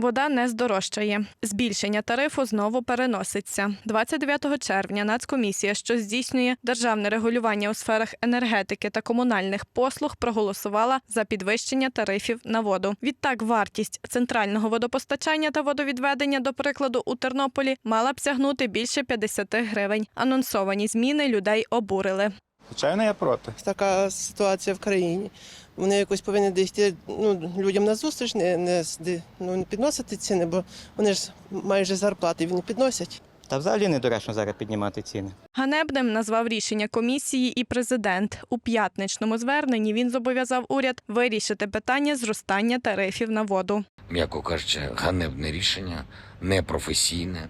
Вода не здорожчає. Збільшення тарифу знову переноситься. 29 червня Нацкомісія, що здійснює державне регулювання у сферах енергетики та комунальних послуг, проголосувала за підвищення тарифів на воду. Відтак, вартість центрального водопостачання та водовідведення, до прикладу, у Тернополі мала б сягнути більше 50 гривень. Анонсовані зміни людей обурили. Звичайно, я проти. така ситуація в країні. Вони якось повинні дійти ну, людям на зустріч, не, не, ну, не підносити ціни, бо вони ж майже зарплати вони підносять. Та взагалі недоречно зараз піднімати ціни. Ганебним назвав рішення комісії і президент. У п'ятничному зверненні він зобов'язав уряд вирішити питання зростання тарифів на воду. м'яко кажучи, ганебне рішення, непрофесійне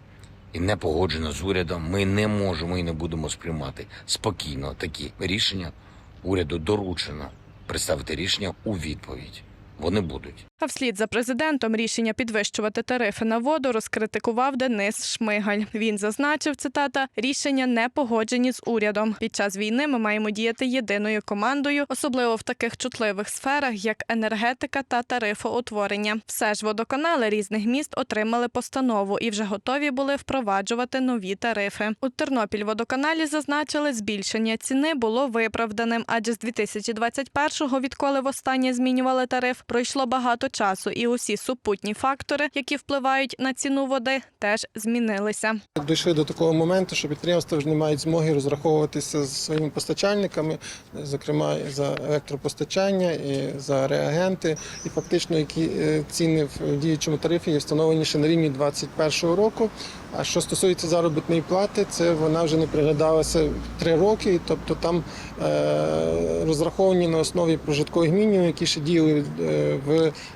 і не погоджено з урядом. Ми не можемо і не будемо сприймати спокійно такі рішення. Уряду доручено представити рішення у відповідь. Вони будуть. А вслід за президентом рішення підвищувати тарифи на воду розкритикував Денис Шмигаль. Він зазначив цитата: рішення не погоджені з урядом. Під час війни ми маємо діяти єдиною командою, особливо в таких чутливих сферах, як енергетика та тарифоутворення. Все ж водоканали різних міст отримали постанову і вже готові були впроваджувати нові тарифи. У Тернопіль водоканалі зазначили, збільшення ціни було виправданим, адже з 2021-го, відколи востаннє змінювали тариф, пройшло багато часу, і усі супутні фактори, які впливають на ціну води, теж змінилися. Дійшли до такого моменту, що підприємства вже не мають змоги розраховуватися з своїми постачальниками, зокрема за електропостачання, і за реагенти. І фактично, які е, ціни в діючому тарифі є встановлені ще на рівні 2021 року. А що стосується заробітної плати, це вона вже не приглядалася три роки, тобто там е, розраховані на основі прожиткових мінімумів, які ще діяли е, в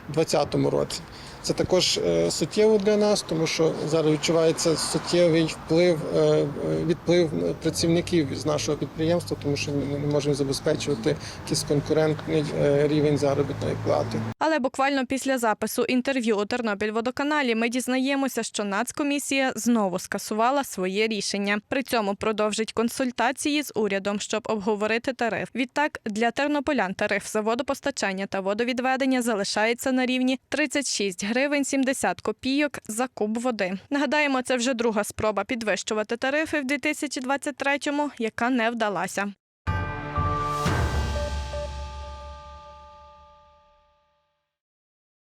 2020 році. Це також е, суттєво для нас, тому що зараз відчувається суттєвий вплив, е, відплив працівників з нашого підприємства, тому що ми не можемо забезпечувати якийсь конкурентний е, рівень заробітної плати. Але буквально після запису інтерв'ю у Тернопіль-водоканалі ми дізнаємося, що Нацкомісія знову скасувала своє рішення. При цьому продовжить консультації з урядом, щоб обговорити тариф. Відтак для тернополян тариф за водопостачання та водовідведення залишається на рівні 36 гривень 70 копійок за куб води. Нагадаємо, це вже друга спроба підвищувати тарифи в 2023-му, яка не вдалася.